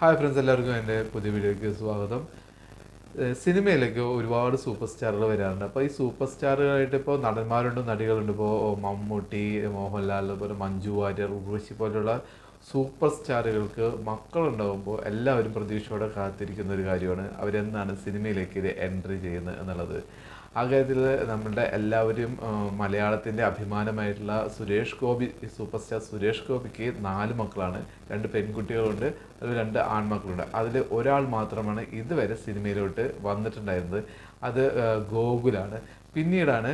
Hi friends എല്ലാവർക്കും എന്റെ പുതിയ വീഡിയോയ്ക്ക് സ്വാഗതം. സിനിമയിലൊക്കെ ഒരുപാട് സൂപ്പർ സ്റ്റാറുകൾ വരാറുണ്ട്. അപ്പോൾ ഈ സൂപ്പർ സ്റ്റാറുകളായിട്ട് ഇപ്പോൾ നടന്മാരുണ്ട് നടികളുണ്ട്. ഇപ്പോൾ മമ്മൂട്ടി മോഹൻലാൽ അതുപോലെ മഞ്ജു വാര്യർ ഉർവശി പോലുള്ള സൂപ്പർ സ്റ്റാറുകൾക്ക് മക്കളുണ്ടാകുമ്പോൾ എല്ലാവരും പ്രതീക്ഷയോടെ കാത്തിരിക്കുന്ന ഒരു കാര്യമാണ് അവരെന്നാണ് സിനിമയിലേക്ക് ഇത് എൻട്രി ചെയ്യുന്നത് എന്നുള്ളത്. ആ കാര്യത്തിൽ നമ്മളുടെ എല്ലാവരും മലയാളത്തിന്റെ അഭിമാനമായിട്ടുള്ള സുരേഷ് ഗോപി സൂപ്പർ സ്റ്റാർ സുരേഷ് ഗോപിക്ക് നാല് മക്കളാണ്. രണ്ട് പെൺകുട്ടികളുണ്ട് അതിൽ രണ്ട് ആൺമക്കളുണ്ട്. അതിൽ ഒരാൾ മാത്രമാണ് ഇതുവരെ സിനിമയിലോട്ട് വന്നിട്ടുണ്ടായിരുന്നത്. അത് ഗോകുലാണ്. പിന്നീടാണ്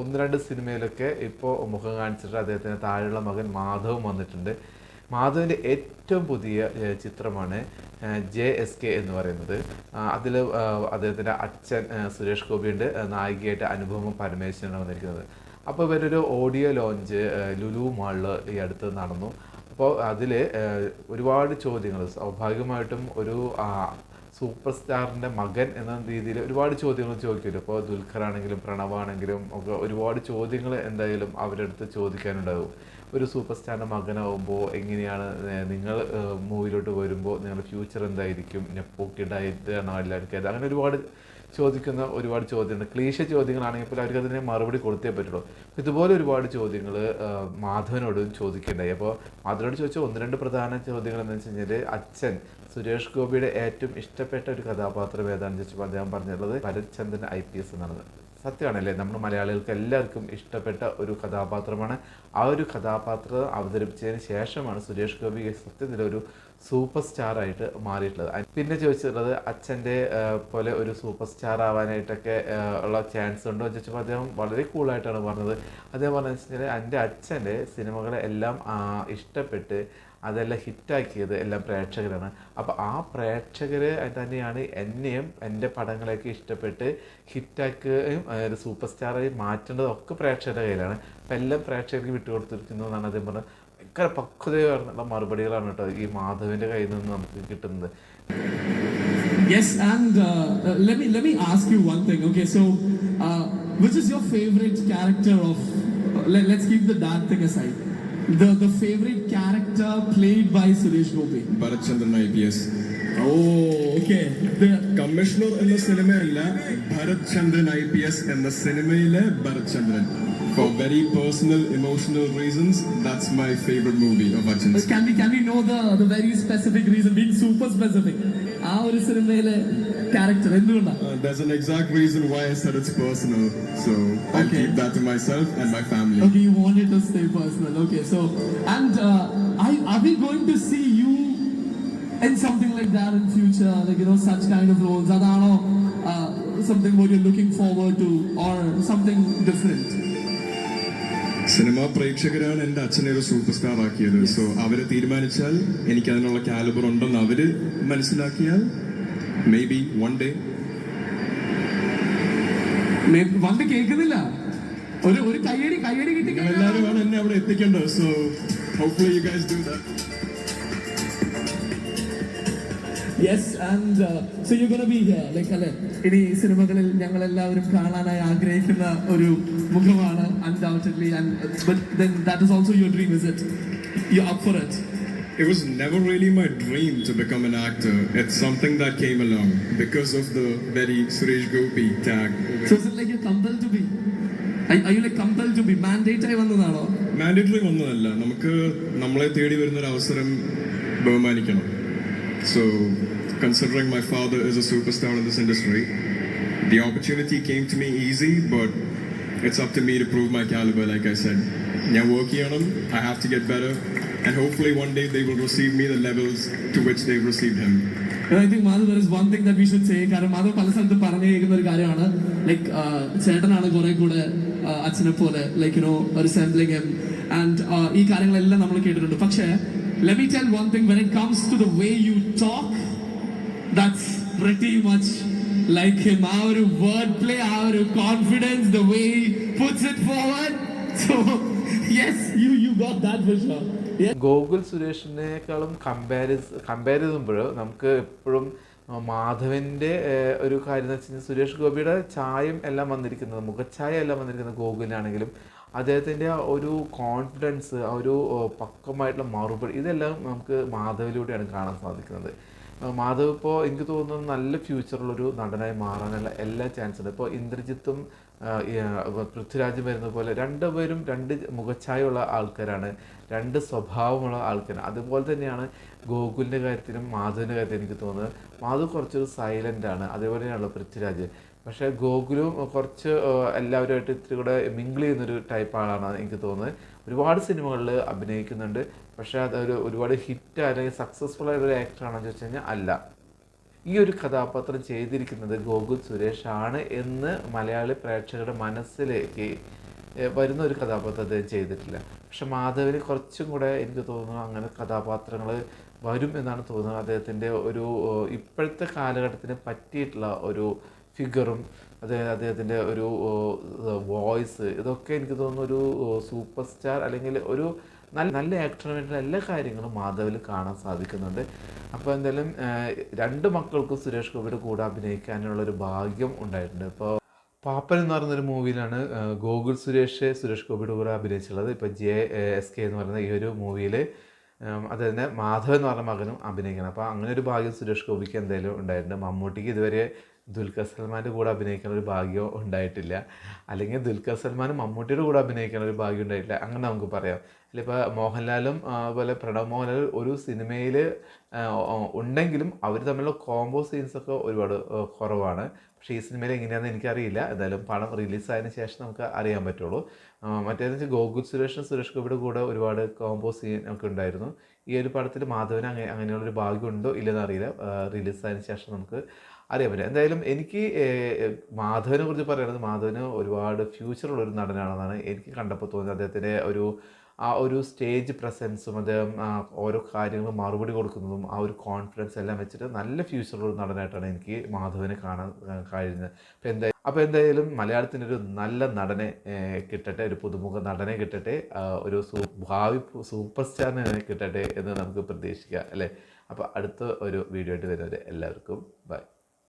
ഒന്ന് രണ്ട് സിനിമയിലൊക്കെ ഇപ്പോൾ മുഖം കാണിച്ചിട്ട് അദ്ദേഹത്തിന് താഴെയുള്ള മകൻ മാധവും വന്നിട്ടുണ്ട്. മാധവിന്റെ ഏറ്റവും പുതിയ ചിത്രമാണ് ജെ എസ് കെ എന്ന് പറയുന്നത്. അതിൽ അദ്ദേഹത്തിന്റെ അച്ഛൻ സുരേഷ് ഗോപിയുണ്ട്. നായികയായിട്ട് അനുഭവം പരമേശ്വരനാണ് വന്നിരിക്കുന്നത്. അപ്പോൾ ഇവരൊരു ഓഡിയോ ലോഞ്ച് ലുലു മാളിൽ ഈ അടുത്ത് നടന്നു. അപ്പോൾ അതിൽ ഒരുപാട് ചോദ്യങ്ങൾ സ്വാഭാവികമായിട്ടും ഒരു സൂപ്പർ സ്റ്റാറിന്റെ മകൻ എന്ന രീതിയിൽ ഒരുപാട് ചോദ്യങ്ങൾ ചോദിക്കുമല്ലോ. ഇപ്പോൾ ദുൽഖർ ആണെങ്കിലും പ്രണവാണെങ്കിലും ഒക്കെ ഒരുപാട് ചോദ്യങ്ങൾ എന്തായാലും അവരുടെ അടുത്ത് ചോദിക്കാനുണ്ടാകും ഒരു സൂപ്പർ സ്റ്റാറിന്റെ മകനാവുമ്പോൾ എങ്ങനെയാണ് നിങ്ങൾ മൂവിയിലോട്ട് വരുമ്പോൾ നിങ്ങളുടെ ഫ്യൂച്ചർ എന്തായിരിക്കും? നെപ്പോക്കിഡായിട്ട് ആണോ എല്ലാവർക്കും അങ്ങനെ ഒരുപാട് ചോദിക്കുന്ന ഒരുപാട് ചോദ്യങ്ങൾ. ക്ലീശ ചോദ്യങ്ങളാണെങ്കിൽ പോലും അവർക്ക് അതിന് മറുപടി കൊടുത്തേ പറ്റുള്ളൂ. ഇതുപോലെ ഒരുപാട് ചോദ്യങ്ങൾ മാധവനോട് ചോദിക്കേണ്ടായി. അപ്പോൾ മാധവനോട് ചോദിച്ച ഒന്ന് രണ്ട് പ്രധാന ചോദ്യങ്ങൾ എന്ന് വെച്ച് കഴിഞ്ഞാൽ അച്ഛൻ സുരേഷ് ഗോപിയുടെ ഏറ്റവും ഇഷ്ടപ്പെട്ട ഒരു കഥാപാത്രം ഏതാണെന്ന് ചോദിച്ചപ്പോൾ അദ്ദേഹം പറഞ്ഞിട്ടുള്ളത് ഭരത്ചന്ദ്രൻ ഐ പി എസ് എന്നാണ്. സത്യമാണല്ലേ? നമ്മൾ മലയാളികൾക്ക് എല്ലാവർക്കും ഇഷ്ടപ്പെട്ട ഒരു കഥാപാത്രമാണ്. ആ ഒരു കഥാപാത്രം അവതരിപ്പിച്ചതിന് ശേഷമാണ് സുരേഷ് ഗോപി സത്യത്തിൽ ഒരു സൂപ്പർ സ്റ്റാർ ആയിട്ട് മാറിയിട്ടുള്ളത് പിന്നെ ചോദിച്ചിട്ടുള്ളത് അച്ഛന്റെ പോലെ ഒരു സൂപ്പർ സ്റ്റാർ ആവാനായിട്ടൊക്കെ ഉള്ള ചാൻസ് ഉണ്ടോ എന്ന് ചോദിച്ചപ്പോൾ അദ്ദേഹം വളരെ കൂളായിട്ടാണ് പറഞ്ഞത്. അദ്ദേഹം കഴിഞ്ഞാൽ എന്റെ അച്ഛന്റെ സിനിമകളെ എല്ലാം ഇഷ്ടപ്പെട്ട് അതെല്ലാം ഹിറ്റാക്കിയത് എല്ലാം പ്രേക്ഷകരാണ് അപ്പോൾ ആ പ്രേക്ഷകർ തന്നെയാണ് എന്നെയും എന്റെ പടങ്ങളെയൊക്കെ ഇഷ്ടപ്പെട്ട് ഹിറ്റാക്കുകയും ഒരു സൂപ്പർ സ്റ്റാറായി മാറ്റേണ്ടതൊക്കെ പ്രേക്ഷകരുടെ കയ്യിലാണ് അപ്പം എല്ലാം പ്രേക്ഷകർക്ക് വിട്ടുകൊടുത്തിരിക്കുന്നു എന്നാണ് അദ്ദേഹം പറഞ്ഞത് ഭയങ്കര പക്വതയുള്ള മറുപടികളാണ് കേട്ടോ ഈ മാധവിന്റെ കയ്യിൽ നിന്ന് നമുക്ക് കിട്ടുന്നത് Yes, and uh, let me let me ask you one thing. Okay, so uh, which is your favorite character of? Uh, let, let's keep the dad thing aside. The the favorite character played by Suresh Gopi. Bharathchandran I P S Oh, okay. The, commissioner എന്ന സിനിമയല്ല Bharath Chandran I P S എന്ന സിനിമയിലെ Bharath Chandran for very personal emotional reasons that's my favourite movie of അച്ഛൻസ് can we can we know the the very specific reason? Being super specific. ആ ഒരു സിനിമയിലെ character എന്തുകൊണ്ടാണ് Uh, there's an exact reason why I said it's personal, so I'll Okay. keep that to myself and my family. Okay, you want it to stay personal. Okay, so and uh, I, are we going to see you in something like that in future? Like you know, such kind of roles? Adano, uh, something what you're looking forward to, or something different? Cinema പ്രേക്ഷകരാണ് എന്റെ അച്ഛനെ ഒരു super star ആക്കിയത് so അവരെ തീരുമാനിച്ചാൽ എനിക്ക് അതിനുള്ള calibre ഉണ്ടെന്ന് അവർ മനസ്സിലാക്കിയാൽ മേ ബി വൺ ഡേ വന്ന് കേൾക്കുന്നില്ല. ഒരു ഒരു കയ്യടി കയ്യടി കിട്ടി എല്ലാവരും എല്ലാവരുമാണ് എന്നെ അവിടെ എത്തിക്കേണ്ടത്. So hopefully you guys do that yes and so you gonna be here like അല്ലെ ഇനി സിനിമകളിൽ ഞങ്ങൾ എല്ലാവരും കാണാനായി ആഗ്രഹിക്കുന്ന ഒരു മുഖമാണ് undoubtedly and but then that is also your dream is it you up for it It was never really my dream to become an actor. It's something that came along because of the very Suresh Gopi tag. So is it like you're compelled to be? Are, are you like compelled to be? Mandate ആയി വന്നതാണോ? Mandatory വന്നതല്ല. നമുക്ക് നമ്മളെ തേടി വരുന്ന ഒരു അവസരം ബഹുമാനിക്കണം So considering my father is a super star in this industry the opportunity came to me easy but it's up to me to prove my calibre like I said ഞാൻ വർക്ക് ചെയ്യണം I have to get better and hopefully one day they will receive me the levels to which they receive him I think Madhu, there is one thing that we should say. കാരണം മാധവ് പല സ്ഥലത്ത് പറഞ്ഞു കേൾക്കുന്ന ഒരു കാര്യമാണ് like ചേട്ടനാണ് കുറെ കൂടെ uh, അച്ഛനെ പോലെ like you know resembling him and ഈ കാര്യങ്ങളെല്ലാം നമ്മൾ കേട്ടിട്ടുണ്ട് പക്ഷേ let me tell one thing when it comes to the way you talk that's pretty him ആ ഒരു വേർഡ് പ്ലേ ആ ഒരു confidence the way puts it forward so yes you you got that for sure Gokul സുരേഷിനേക്കാളും കമ്പാരിസ് compare ചെയ്യുമ്പോൾ നമുക്ക് എപ്പോഴും മാധവന്റെ ഏഹ്, ഒരു കാര്യം എന്ന് വെച്ച് കഴിഞ്ഞാൽ സുരേഷ് ഗോപിയുടെ ചായം എല്ലാം വന്നിരിക്കുന്നത് മുഖച്ഛായ എല്ലാം വന്നിരിക്കുന്നത് ഗോകുലിനാണെങ്കിലും അദ്ദേഹത്തിന്റെ ഒരു കോൺഫിഡൻസ് ആ ഒരു പക്കമായിട്ടുള്ള മറുപടി ഇതെല്ലാം നമുക്ക് മാധവിലൂടെയാണ് കാണാൻ സാധിക്കുന്നത്. മാധവ് ഇപ്പോൾ എനിക്ക് തോന്നുന്നത് നല്ല ഫ്യൂച്ചറുള്ളൊരു നടനായി മാറാനുള്ള എല്ലാ ചാൻസ് ഉണ്ട്. ഇപ്പോൾ ഇന്ദ്രജിത്തും പൃഥ്വിരാജും വരുന്ന പോലെ രണ്ടുപേരും രണ്ട് മുഖച്ഛായുള്ള ആൾക്കാരാണ്. രണ്ട് സ്വഭാവമുള്ള ആൾക്കാരാണ്. അതുപോലെ തന്നെയാണ് ഗോകുലിന്റെ കാര്യത്തിലും മാധവിന്റെ കാര്യത്തിലും എനിക്ക് തോന്നുന്നത്. മാധവ് കുറച്ചൊരു സൈലന്റ് ആണ്. അതേപോലെ തന്നെയാണല്ലോ പൃഥ്വിരാജ്. പക്ഷേ ഗോകുലും കുറച്ച് എല്ലാവരുമായിട്ട് ഇത്തിരി കൂടെ മിങ്കിൾ ചെയ്യുന്നൊരു ടൈപ്പ് ആളാണ് എനിക്ക് തോന്നുന്നത്. ഒരുപാട് സിനിമകളിൽ അഭിനയിക്കുന്നുണ്ട്. പക്ഷേ അതൊരു ഒരുപാട് ഹിറ്റ് അല്ലെങ്കിൽ സക്സസ്ഫുൾ ആയിട്ടൊരു ആക്ടറാണെന്ന് ചോദിച്ചു കഴിഞ്ഞാൽ അല്ല. ഈ ഒരു കഥാപാത്രം ചെയ്തിരിക്കുന്നത് ഗോകുൽ സുരേഷ് ആണ് എന്ന് മലയാളി പ്രേക്ഷകരുടെ മനസ്സിലേക്ക് വരുന്ന ഒരു കഥാപാത്രം അദ്ദേഹം ചെയ്തിട്ടില്ല. പക്ഷെ മാധവന് കുറച്ചും കൂടെ എനിക്ക് തോന്നുന്നു അങ്ങനെ കഥാപാത്രങ്ങൾ വരും എന്നാണ് തോന്നുന്നത്. അദ്ദേഹത്തിന്റെ ഒരു ഇപ്പോഴത്തെ കാലഘട്ടത്തിന് പറ്റിയിട്ടുള്ള ഒരു ഫിഗറും അതേ അദ്ദേഹത്തിന്റെ ഒരു വോയിസ് ഇതൊക്കെ എനിക്ക് തോന്നുന്നു ഒരു സൂപ്പർ സ്റ്റാർ അല്ലെങ്കിൽ ഒരു നല്ല നല്ല ആക്ടറിന് വേണ്ടിയുള്ള എല്ലാ കാര്യങ്ങളും മാധവിൽ കാണാൻ സാധിക്കുന്നുണ്ട്. അപ്പോൾ എന്തായാലും രണ്ട് മക്കൾക്കും സുരേഷ് ഗോപിയുടെ കൂടെ അഭിനയിക്കാനുള്ള ഒരു ഭാഗ്യം ഉണ്ടായിട്ടുണ്ട്. ഇപ്പോൾ പാപ്പൻ എന്ന് പറയുന്നൊരു മൂവിയിലാണ് ഗോകുൽ സുരേഷ് സുരേഷ് ഗോപിയുടെ കൂടെ അഭിനയിച്ചിട്ടുള്ളത്. ഇപ്പോൾ ജെ എസ് കെ എന്ന് പറയുന്ന ഈ ഒരു മൂവിയിൽ അത് തന്നെ മാധവ് എന്ന് പറഞ്ഞ മകനും അഭിനയിക്കണം. അപ്പോൾ അങ്ങനെ ഒരു ഭാഗ്യം സുരേഷ് ഗോപിക്ക് എന്തായാലും ഉണ്ടായിട്ടുണ്ട്. മമ്മൂട്ടിക്ക് ഇതുവരെ ദുൽഖർ സൽമാന്റെ കൂടെ അഭിനയിക്കാൻ ഒരു ഭാഗ്യം ഉണ്ടായിട്ടില്ല. അല്ലെങ്കിൽ ദുൽഖർ സൽമാനും മമ്മൂട്ടിയുടെ കൂടെ അഭിനയിക്കാൻ ഒരു ഭാഗ്യം ഉണ്ടായിട്ടില്ല. അങ്ങനെ നമുക്ക് പറയാം. അല്ല ഇപ്പോൾ മോഹൻലാലും അതുപോലെ പ്രണവ് മോഹൻലാൽ ഒരു സിനിമയിൽ ഉണ്ടെങ്കിലും അവർ തമ്മിലുള്ള കോംബോ സീൻസൊക്കെ ഒരുപാട് കുറവാണ്. പക്ഷേ ഈ സിനിമയിൽ എങ്ങനെയാണെന്ന് എനിക്കറിയില്ല. എന്തായാലും പണം റിലീസായതിനു ശേഷം നമുക്ക് അറിയാൻ പറ്റുള്ളൂ. മറ്റേതെന്ന് വെച്ചാൽ ഗോകുൽ സുരേഷും സുരേഷ് ഗോപിയുടെ കൂടെ ഒരുപാട് കോംബോ സീൻ ഒക്കെ ഉണ്ടായിരുന്നു. ഈ ഒരു പടത്തിൽ മാധവന് അങ്ങനെ അങ്ങനെയുള്ളൊരു ഭാഗ്യമുണ്ടോ ഉണ്ടോ ഇല്ലെന്ന് അറിയില്ല. റിലീസായതിനു ശേഷം നമുക്ക് അറിയാൻ പറ്റും. എന്തായാലും എനിക്ക് മാധവനെ കുറിച്ച് പറയുന്നത് മാധവന് ഒരുപാട് ഫ്യൂച്ചറുള്ള ഒരു നടനാണെന്നാണ് എനിക്ക് കണ്ടപ്പോൾ തോന്നിയത്. അദ്ദേഹത്തിന്റെ ഒരു ആ ഒരു സ്റ്റേജ് പ്രസൻസും അദ്ദേഹം ഓരോ കാര്യങ്ങളും മറുപടി കൊടുക്കുന്നതും ആ ഒരു കോൺഫിഡൻസ് എല്ലാം വെച്ചിട്ട് നല്ല ഫ്യൂച്ചറുള്ള ഒരു നടനായിട്ടാണ് എനിക്ക് മാധവനെ കാണാൻ കഴിയുന്നത് അപ്പോൾ എന്താ അപ്പോൾ എന്തായാലും മലയാളത്തിന്റെ ഒരു നല്ല നടനെ കിട്ടട്ടെ ഒരു പുതുമുഖ നടനെ കിട്ടട്ടെ ഒരു ഭാവി സൂപ്പർ സ്റ്റാറിനെ കിട്ടട്ടെ എന്ന് നമുക്ക് പ്രതീക്ഷിക്കാം അല്ലേ? അപ്പോൾ അടുത്ത ഒരു വീഡിയോ ആയിട്ട് വരുന്നവരെ എല്ലാവർക്കും ബൈ